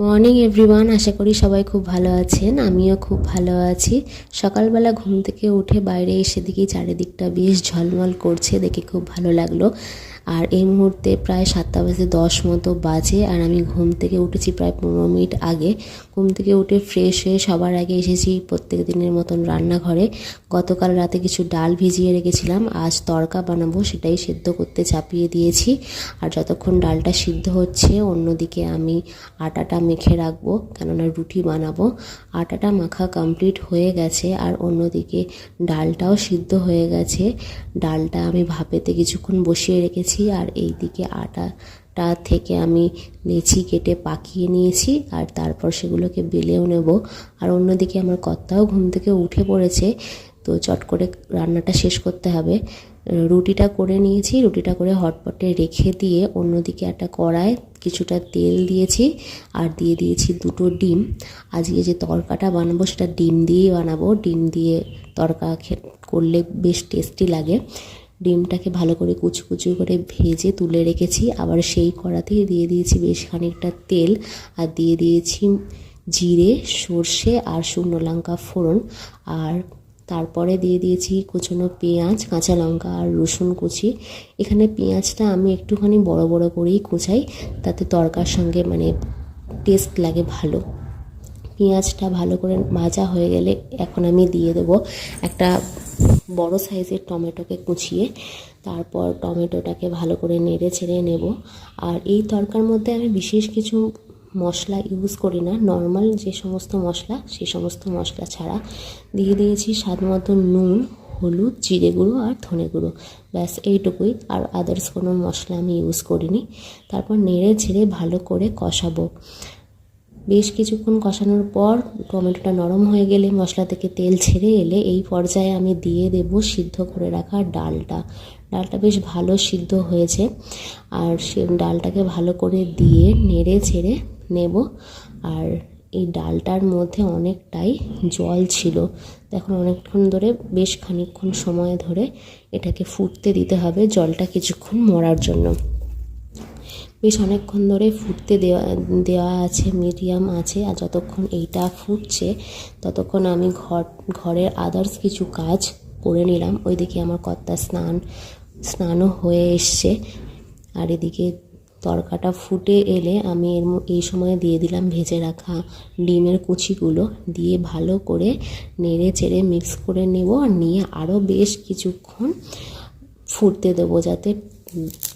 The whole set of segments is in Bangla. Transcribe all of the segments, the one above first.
মর্নিং এভরিওয়ান আশা করি সবাই খুব ভালো আছেন। আমিও খুব ভালো আছি। সকালবেলা ঘুম থেকে উঠে বাইরে এসে দেখি চারিদিকটা বেশ ঝলমল করছে, দেখে খুব ভালো লাগল। আর এই মুহূর্তে প্রায় সাতটা বাজে দশ মতো বাজে আর আমি ঘুম থেকে উঠেছি প্রায় পনেরো মিনিট আগে। ঘুম থেকে উঠে ফ্রেশ হয়ে সবার আগে এসেছি প্রত্যেক দিনের মতন রান্নাঘরে। গতকাল রাতে কিছু ডাল ভিজিয়ে রেখেছিলাম, আজ তড়কা বানাবো সেটাই সেদ্ধ করতে চাপিয়ে দিয়েছি। আর যতক্ষণ ডালটা সিদ্ধ হচ্ছে অন্যদিকে আমি আটাটা মেখে রাখব, কেননা রুটি বানাবো। আটাটা মাখা কমপ্লিট হয়ে গেছে আর অন্যদিকে ডালটাও সিদ্ধ হয়ে গেছে। ডালটা আমি ভাপেতে কিছুক্ষণ বসিয়ে রেখেছি। আর এই দিকে আটাটা থেকে আমি লেচি কেটে পাকিয়ে নিয়েছি আর তারপর সেগুলোকে বেলেও নেব। আর অন্যদিকে আমার কর্তাও ঘুম থেকে উঠে পড়েছে, তো চট করে রান্নাটা শেষ করতে হবে। রুটিটা করে নিয়েছি, রুটিটা করে হটপটে রেখে দিয়ে অন্যদিকে একটা কড়ায় কিছুটা তেল দিয়েছি আর দিয়ে দিয়েছি দুটো ডিম। আজকে যে তরকাটা বানাবো সেটা ডিম দিয়েই বানাবো। ডিম দিয়ে তরকা করলে বেশ টেস্টি লাগে। ডিমটাকে ভালো করে কুচু কুচু করে ভেজে তুলে রেখেছি। আবার সেই কড়াতেই দিয়ে দিয়েছি বেশ খানিকটা তেল আর দিয়ে দিয়েছি জিরে, সর্ষে আর শুকনো লঙ্কা ফোড়ন। আর তারপরে দিয়ে দিয়েছি কুচনো পেঁয়াজ, কাঁচা লঙ্কা আর রসুন কুচি। এখানে পেঁয়াজটা আমি একটুখানি বড় বড় করেই কুচাই, তাতে তরকার সঙ্গে মানে টেস্ট লাগে ভালো। পেঁয়াজটা ভালো করে ভাজা হয়ে গেলে এখন আমি দিয়ে দেবো একটা বড় সাইজের টমেটোকে কুচিয়ে তারপর টমেটোটাকে ভালো করে নেড়ে ছেড়ে নেব। আর এই তরকার মধ্যে আমি বিশেষ কিছু মশলা ইউজ করি না। নর্মাল যে সমস্ত মশলা সেই সমস্ত মশলা ছাড়া দিয়ে দিয়েছি স্বাদ মতো নুন, হলুদ, জিরে গুঁড়ো আর ধনে গুঁড়ো। ব্যাস, এইটুকুই। আর আদার্স কোনো মশলা আমি ইউজ করিনি। তারপর নেড়ে ছেড়ে ভালো করে কষাবো। বেশ কিছুক্ষণ কষানোর পর টমেটোটা নরম হয়ে গেলে মশলা থেকে তেল ছেড়ে এলে এই পর্যায়ে আমি দিয়ে দেব সিদ্ধ করে রাখা ডালটা। ডালটা বেশ ভালো সিদ্ধ হয়েছে। আর সে ডালটাকে ভালো করে দিয়ে নেড়ে ছেড়ে নেব। আর এই ডালটার মধ্যে অনেকটাই জল ছিল। এখন অনেকক্ষণ ধরে বেশ খানিকক্ষণ সময় ধরে এটাকে ফুটতে দিতে হবে জলটা কিছুক্ষণ মরার জন্য। বেশ অনেকক্ষণ ধরে ফুটতে দেওয়া দেওয়া আছে, মিডিয়াম আছে, আর যতক্ষণ এইটা ফুটছে, ততক্ষণ আমি ঘর, ঘরের আদার্স কিছু কাজ করে নিলাম। ওইদিকে আমার কর্তা স্নান, স্নানও হয়ে এসছে। আর এদিকে তরকাটা ফুটে এলে আমি এর এই সময় দিয়ে দিলাম ভেজে রাখা ডিমের কুচিগুলো। দিয়ে ভালো করে নেড়ে চেড়ে মিক্স করে নেব আর নিয়ে আরও বেশ কিছুক্ষণ ফুটতে দেবো যাতে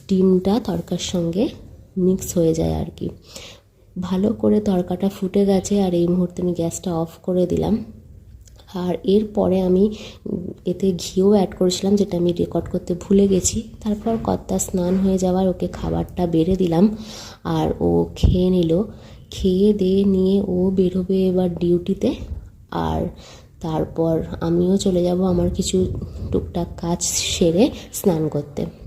ডিমটা তরকার সঙ্গে মিক্স হয়ে যায় আর কি। ভালো করে তরকাটা ফুটে গেছে আর এই মুহূর্তে আমি গ্যাসটা অফ করে দিলাম। আর এরপরে আমি এতে ঘিও অ্যাড করেছিলাম, যেটা আমি রেকর্ড করতে ভুলে গেছি। তারপর কর্তা স্নান হয়ে যাওয়ার ওকে খাবারটা বেড়ে দিলাম আর ও খেয়ে নিল। খেয়ে দিয়ে নিয়ে ও বেরোবে এবার ডিউটিতে। আর তারপর আমিও চলে যাব আমার কিছু টুকটাক কাজ সেরে স্নান করতে।